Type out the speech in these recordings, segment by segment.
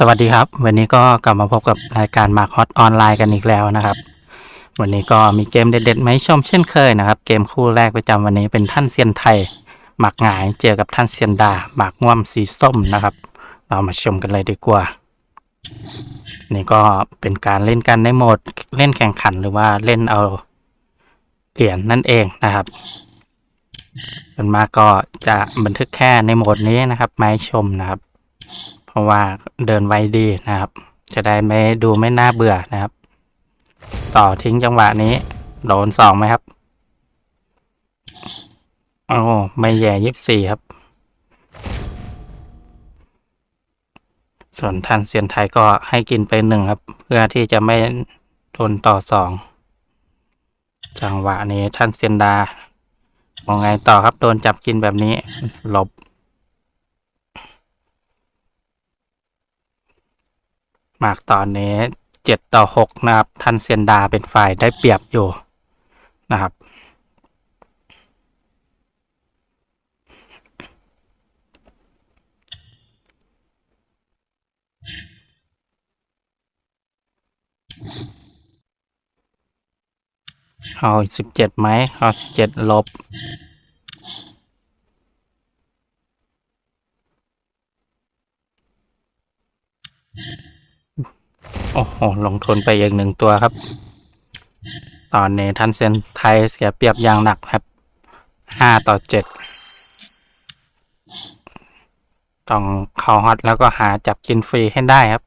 สวัสดีครับ วันนี้ก็กลับมาพบกับรายการมาร์คฮอตออนไลน์กันอีกแล้วนะครับ วันนี้ก็มีเกมเด็ดๆมาให้ชมเช่นเคยนะครับ เกมคู่แรกประจำวันนี้เป็นท่านเซียนไทยหมากหงายเจอกับท่านเซียนดาหมากง่วมสีส้มนะครับ เรามาชมกันเลยดีกว่า นี่ก็เป็นการเล่นกันในโหมดเล่นแข่งขันหรือว่าเล่นเอาเหรียญนั่นเองนะครับส่วนมากก็จะบันทึกแค่ในโหมดนี้นะครับมาให้ชมนะครับ ราะว่าเดินไวดีนะครับ จะได้ไม่ดูไม่น่าเบื่อนะครับ ต่อทิ้งจังหวะนี้ โดนสองไหมครับโอ้ไม่แย่ยิบสี่ครับ ส่วนท่านเซียนไทยก็ให้กินไปหนึ่งครับ เพื่อที่จะไม่โดนต่อสองจังหวะนี้ท่านเซียนดามองไงต่อครับโดนจับกินแบบนี้หลบ หมากตอนนี้เจ็ดต่อหกนะครับท่านเซียนดาเป็นฝ่ายได้เปรียบอยู่นะครับ เอาสิบเจ็ดไหมเอาสิบเจ็ดลบ โอ้โหลงทุนไปอีกหนึ่งตัวครับ ตอนนี้ท่านเซนไทยเสียเปรียบอย่างหนักครับห้าต่อเจ็ดต้องเข้าฮอตแล้วก็หาจับกินฟรีให้ได้ครับ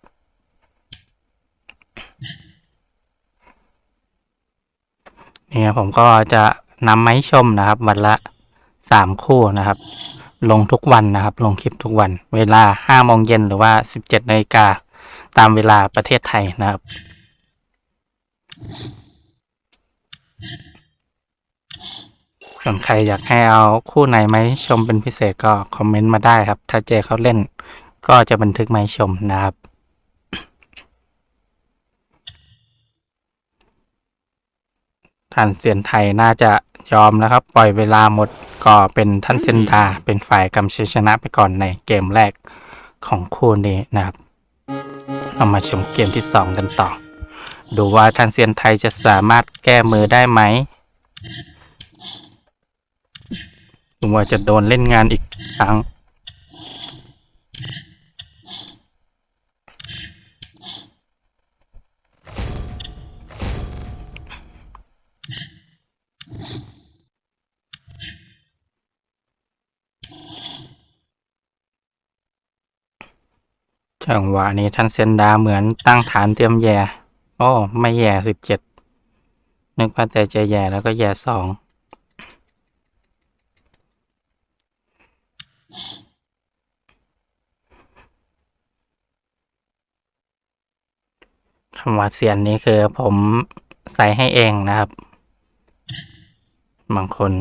เนี่ยผมก็จะนำไม้ชมนะครับ วันละสามคู่นะครับ ลงทุกวันนะครับ ลงคลิปทุกวัน เวลาห้าโมงเย็นหรือว่าสิบเจ็ดนาฬิกา ตามเวลาประเทศไทยนะครับ ส่วนใครอยากให้เอาคู่ไหนมาให้ชมเป็นพิเศษก็คอมเมนต์มาได้ครับ ถ้าเจเขาเล่นก็จะบันทึกมาให้ชมนะครับท่านเซียนไทยน่าจะยอมแล้วครับ ปล่อยเวลาหมดก็เป็นท่านเซนดา เป็นฝ่ายกำชัยชนะไปก่อนในเกมแรกของคู่นี้นะครับ เอามาชมเกมที่สองกันต่อ ดูว่าท่านเซียนไทยจะสามารถแก้มือได้ไหมดูว่าจะโดนเล่นงานอีกครั้ง จังหวะนี้ท่านเซนดาเหมือนตั้งฐานเตรียมแย่โอ้ไม่แย่สิบเจ็ดนึกว่าใจจะแย่แล้วก็แย่สองคำว่าเสียนนี้คือผมใส่ให้เองนะครับ บางคน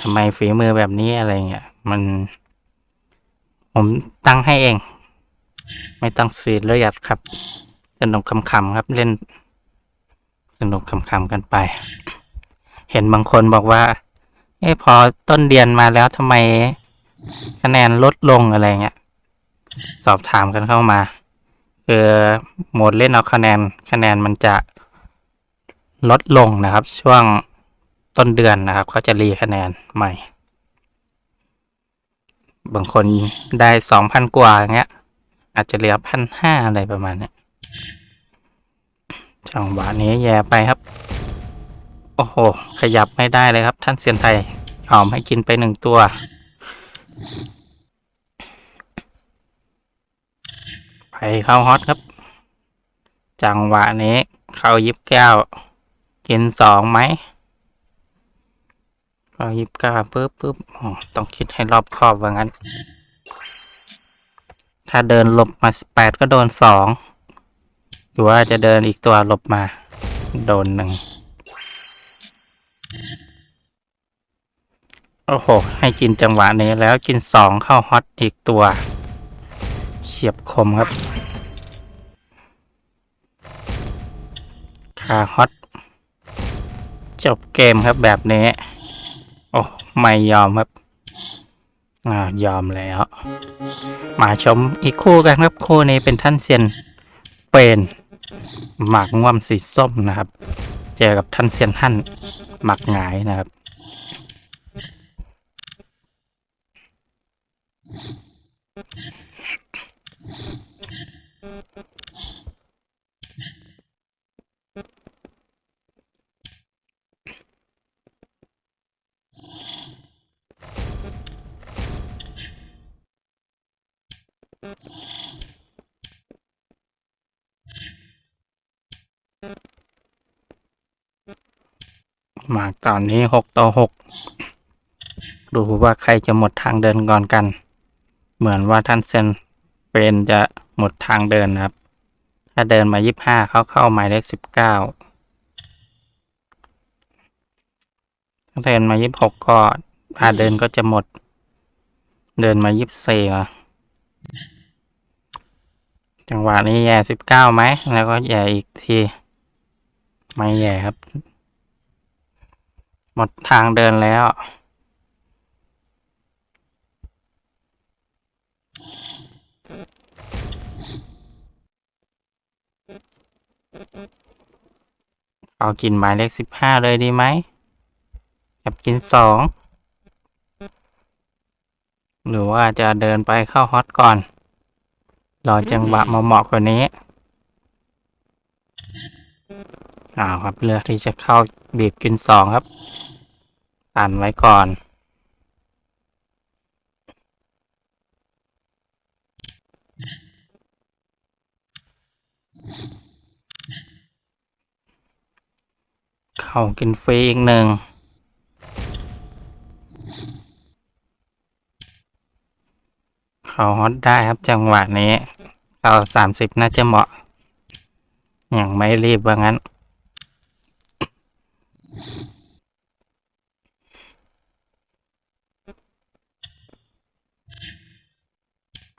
ทำไมฝีมือแบบนี้อะไรเงี้ยมันผมตั้งให้เอง ไม่ต้องซีเรียสครับสนุกคำๆครับเล่น สนุกคำๆกันไป เห็นบางคนบอกว่า เอ้พอต้นเดือนมาแล้วทำไมคะแนนลดลงอะไรเงี้ย สอบถามกันเข้ามาคือโหมดเล่นเอาคะแนนคะแนนมันจะลดลงนะครับ ช่วงต้นเดือนนะครับเขาจะรีคะแนนใหม่ บางคนได้สองพันกว่าอย่างเงี้ย อาจจะเหลือพันห้าอะไรประมาณเนี้ยจังหวะนี้แย่ไปครับ โอ้โห ขยับไม่ได้เลยครับ ท่านเซียนไทยยอมให้กินไปหนึ่งตัว ไปเข้าฮอตครับ จังหวะนี้ เข้ายิบแก้วกินสองไหมเข้ายิบเก้าปึ๊บปึ๊บต้องคิดให้รอบคอบว่างั้น ถ้าเดินหลบมาแปดก็โดนสองหรือว่าจะเดินอีกตัวหลบมา โดนหนึ่งโอ้โห ให้กินจังหวะนี้แล้วกินสองเข้าฮอตอีกตัว เฉียบคมครับคาฮอตจบเกมครับแบบนี้ โอ้ ไม่ยอมครับ อ่า ยอมแล้ว มาชมอีกคู่กันครับคู่นี้เป็นท่านเซียนเป็นหมากง่วมสีส้มนะครับ เจอกับท่านเซียนท่านหมากหงายนะครับ หมากตอนนี้หกต่อหกดูว่าใครจะหมดทางเดินก่อนกัน เหมือนว่าท่านเซนเป็นจะหมดทางเดินนะครับ ถ้าเดินมายี่ห้าเขาเข้าหมายเลขสิบเก้าถ้าเดินมายี่หกก็พาเดินก็จะหมด เดินมายี่สี่ละจังหวะนี้แย่สิบเก้าไหม แล้วก็แย่อีกที ไม่แย่ครับ หมดทางเดินแล้ว เอากินหมายเลขสิบห้าเลยดีไหมกับกินสอง หรือว่าจะเดินไปเข้าฮอตก่อน รอจังหวะเหมาะๆกว่านี้อ้าวครับเลือกที่จะเข้าบีบกินสองครับ ตันไว้ก่อน เข้ากินฟรีอีกหนึ่งเข้าฮอตได้ครับจังหวะนี้เข้าสามสิบน่าจะเหมาะ อย่างไม่รีบว่างั้น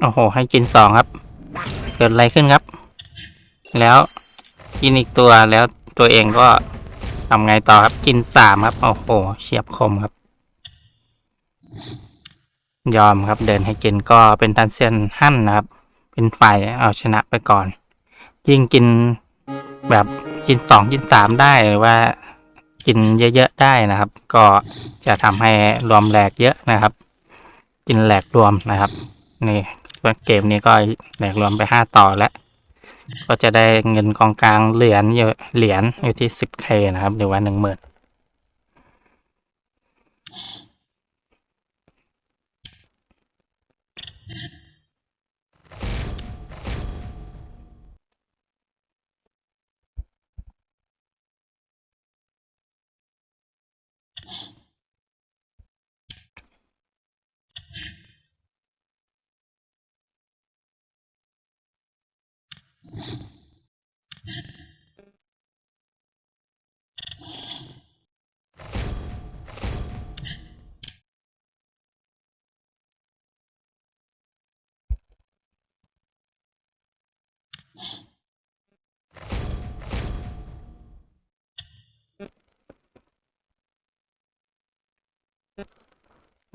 โอ้โห ให้กินสองครับ เกิดอะไรขึ้นครับ แล้วกินอีกตัวแล้วตัวเองก็ทำไงต่อครับ กินสามครับ โอ้โห เฉียบคมครับ ยอมครับ เดินให้กินก็เป็นทันเซียนหั่นนะครับ เป็นฝ่ายเอาชนะไปก่อน ยิ่งกินแบบกินสองกินสามได้หรือว่ากินเยอะๆได้นะครับ ก็จะทำให้รวมแหลกเยอะนะครับ กินแหลกรวมนะครับ นี่ เกมนี้ก็แหลกรวมไปห้าต่อแล้ว ก็จะได้เงินกองกลางเหรียญเยอะเหรียญอยู่ที่สิบเคนะครับ หรือว่าหนึ่งหมื่น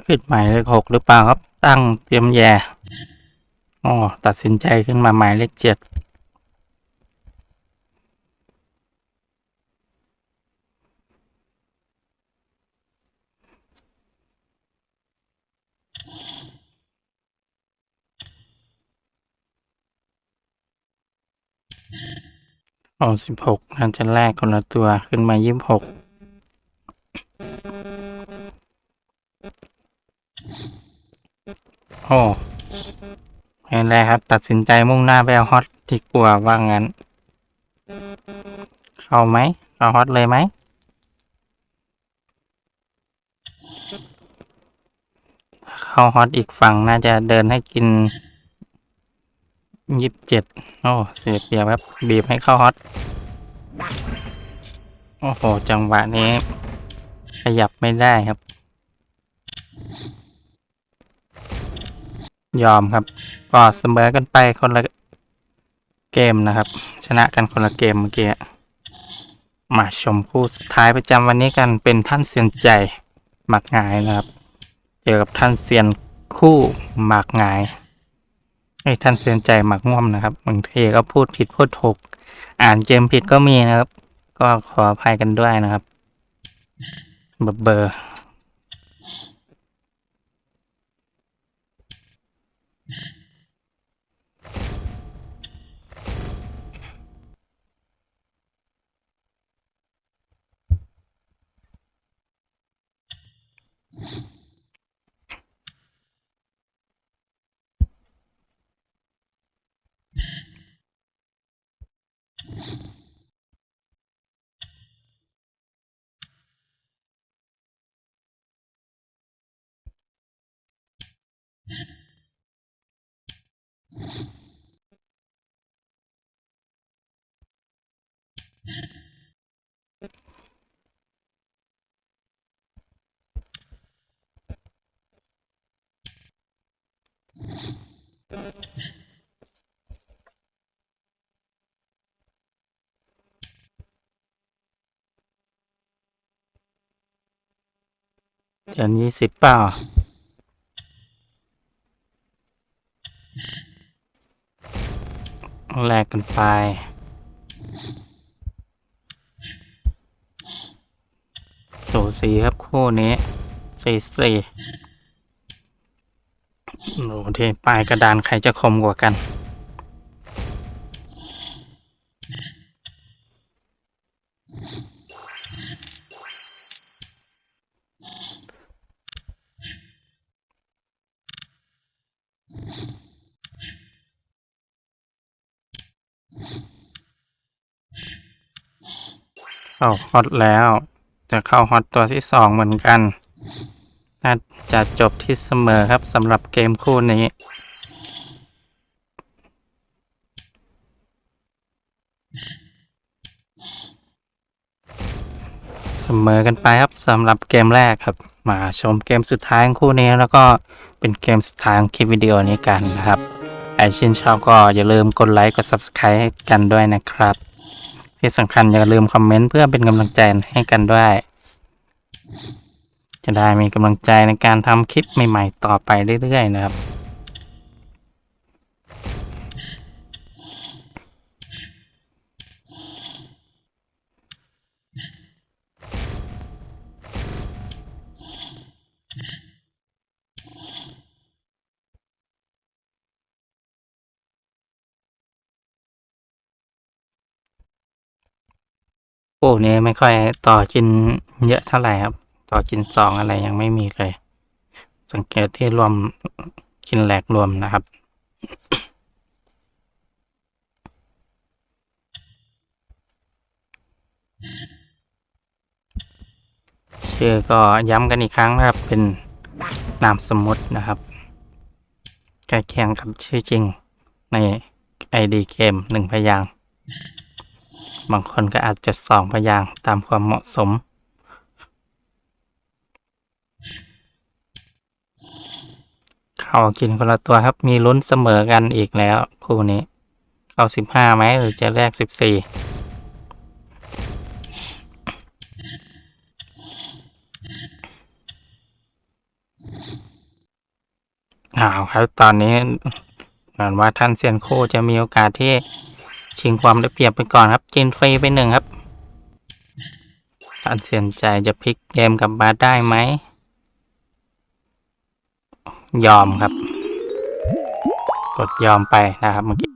ขึ้นหมายเลขหกหรือเปล่าครับ ตั้งเตรียมแย่อ๋อตัดสินใจขึ้นมาหมายเลขเจ็ดอ๋อสิบหกน่าจะแลกคนละตัวขึ้นมายี่สิบหก โอ้เห็นแล้วครับ ตัดสินใจมุ่งหน้าไปเอาฮอตดีกว่าว่างั้น เข้าไหมเอาฮอตเลยไหม เข้าฮอตอีกฝั่งน่าจะเดินให้กินยี่สิบเจ็ดโอ้เสียเปรียบครับ บีบให้เข้าฮอต โอ้โห จังหวะนี้ ขยับไม่ได้ครับ ยอมครับ ก็เสมอกันไปคนละเกมนะครับ ชนะกันคนละเกมเมื่อกี้มาชมคู่สุดท้ายประจำวันนี้กันเป็นท่านเซียนใจหมักงายนะครับ เจอกับท่านเซียนคู่หมากงายให้ท่านเตือนใจหมักม่วมนะครับบางทีก็พูดผิดพูดถูก อ่านเกมผิดก็มีนะครับ ก็ขออภัยกันด้วยนะครับเบอร์ อร์เดือนยี่สิบเปล่าแลกกันไป สูสีครับคู่นี้สี่สี่ ดูที่ปลายกระดานใครจะคมกว่ากันเข้าฮอตแล้ว จะเข้าฮอตตัวที่สองเหมือนกัน น่าจะจบที่เสมอครับสำหรับเกมคู่นี้เสมอกันไปครับสำหรับเกมแรกครับ มาชมเกมสุดท้ายของคู่นี้แล้วก็เป็นเกมสุดท้ายของคลิปวิดีโอนี้กันนะครับใครชื่นชอบก็อย่าลืมกดไลค์กด Subscribe ให้กันด้วยนะครับ ที่สำคัญอย่าลืมคอมเมนต์เพื่อเป็นกำลังใจให้กันด้วย จะได้มีกำลังใจในการทำคลิปใหม่ๆ ต่อไปเรื่อยๆนะครับปลูกนี้ไม่ค่อยต่อจินเยอะเท่าไหร่ครับ อจินสองอะไรยังไม่มีเลย สังเกตที่รวมกินแหลกรวมนะครับ ชื่อก็ย้ำกันอีกครั้งนะครับ เป็นนามสมมตินะครับใกล้เคียงกับชื่อจริงใน ID เกมหนึ่งพยาง บางคนก็อาจจะสองพยางตามความเหมาะสม เข้ากินคนละตัวครับ มีลุ้นเสมอกันอีกแล้วคู่นี้ เอาสิบห้าไหมหรือจะแลกสิบสี่อ้าวครับตอนนี้เหมือนว่าท่านเซียนโคจะมีโอกาสที่ชิงความได้เปรียบไปก่อนครับจินฟรีไปหนึ่งครับตัดสินใจจะพลิกเกมกับมาได้ไหม ยอมครับ กดยอมไปนะครับเมื่อกี้